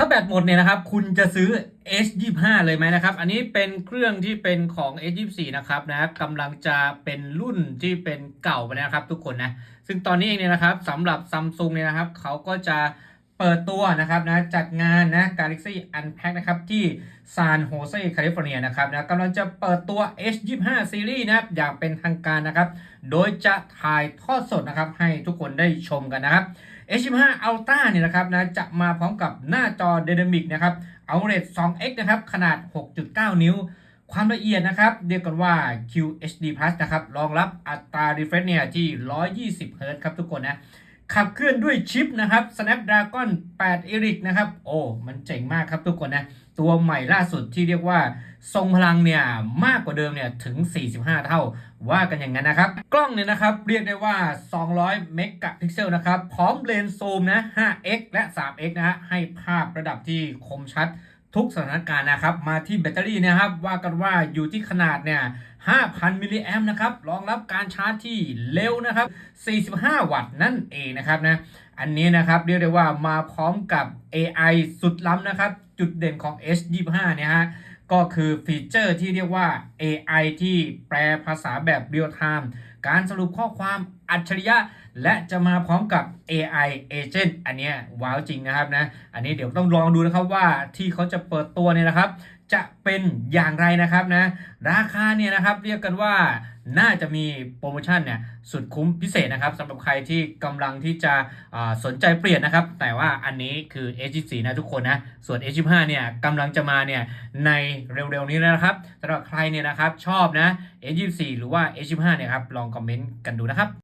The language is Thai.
ถ้าแบตหมดเนี่ยนะครับ คุณจะซื้อ S25 เลยไหมนะครับ อันนี้เป็นเครื่องที่เป็นของ S24 นะครับนะกำลังจะเป็นรุ่นที่เป็นเก่าไปแล้วนะครับทุกคนนะ ซึ่งตอนนี้เองเนี่ยนะครับสำหรับซัมซุงเนี่ยนะครับ เขาก็จะ เปิดตัวนะครับนะจัดงานนะ Galaxy Unpack นะครับที่ซานโฮเซแคลิฟอร์เนียนะครับนะกำลังจะเปิดตัว S25 ซีรีส์นะครับอย่างเป็นทางการนะครับ โดยจะถ่ายทอดสดนะครับให้ทุกคนได้ชมกันนะครับ H15 Ultra เนี่ยนะครับนะจะมาพร้อมกับหน้าจอ Dynamic นะครับ AMOLED 2X นะครับขนาด 6.9 นิ้ว ความละเอียดนะครับเรียกกันว่า QHD Plus นะครับรองรับอัตรา refresh เนี่ยที่ 120 Hz ครับทุกคนนะ ขับเคลื่อนด้วยชิปนะครับ Snapdragon 8 Elix นะครับ โอ้ มันเจ๋งมากครับทุกคนนะ ตัวใหม่ล่าสุดที่เรียกว่าทรงพลังเนี่ยมากกว่าเดิมเนี่ยถึง 45 เท่าว่ากันอย่างนั้นนะครับ กล้องเนี่ยนะครับเรียกได้ว่า 200 เมกะพิกเซลนะครับ พร้อมเลนส์ซูมนะ 5x และ 3x นะฮะให้ภาพระดับที่คมชัด ทุกสถานการณ์นะครับ มาที่แบตเตอรี่นะครับ ว่ากันว่าอยู่ที่ขนาดเนี่ย 5,000 มิลลิแอมนะครับ รองรับการชาร์จที่เร็วนะครับ 45 วัตต์นั่นเองนะครับนะ อันนี้นะครับเรียกได้ว่ามาพร้อมกับ AI สุดล้ำนะครับ จุดเด่นของ S25 เนี่ยฮะ ก็คือฟีเจอร์ที่เรียกว่า AI ที่แปลภาษาแบบเรียลไทม์ การสรุปข้อความอัจฉริยะ และจะมาพร้อมกับ AI Agent อันเนี้ยว้าวจริงนะครับนะ อันนี้เดี๋ยวต้องลองดูนะครับว่าที่เขาจะเปิดตัวเนี่ยนะครับ จะเป็นอย่างไรนะครับนะ ราคาเนี่ยนะครับเรียกกันว่า น่าจะมีโปรโมชั่นเนี่ยสุดคุ้มพิเศษนะครับสำหรับใครที่กำลังที่จะสนใจเปลี่ยนนะครับ แต่ว่าอันนี้คือ H24 นะทุกคนนะส่วน H25 เนี่ยกำลังจะมาเนี่ยในเร็วๆนี้นะครับสำหรับใครเนี่ยนะครับชอบนะ H24 หรือว่า H25 เนี่ยครับลองคอมเมนต์กันดูนะครับ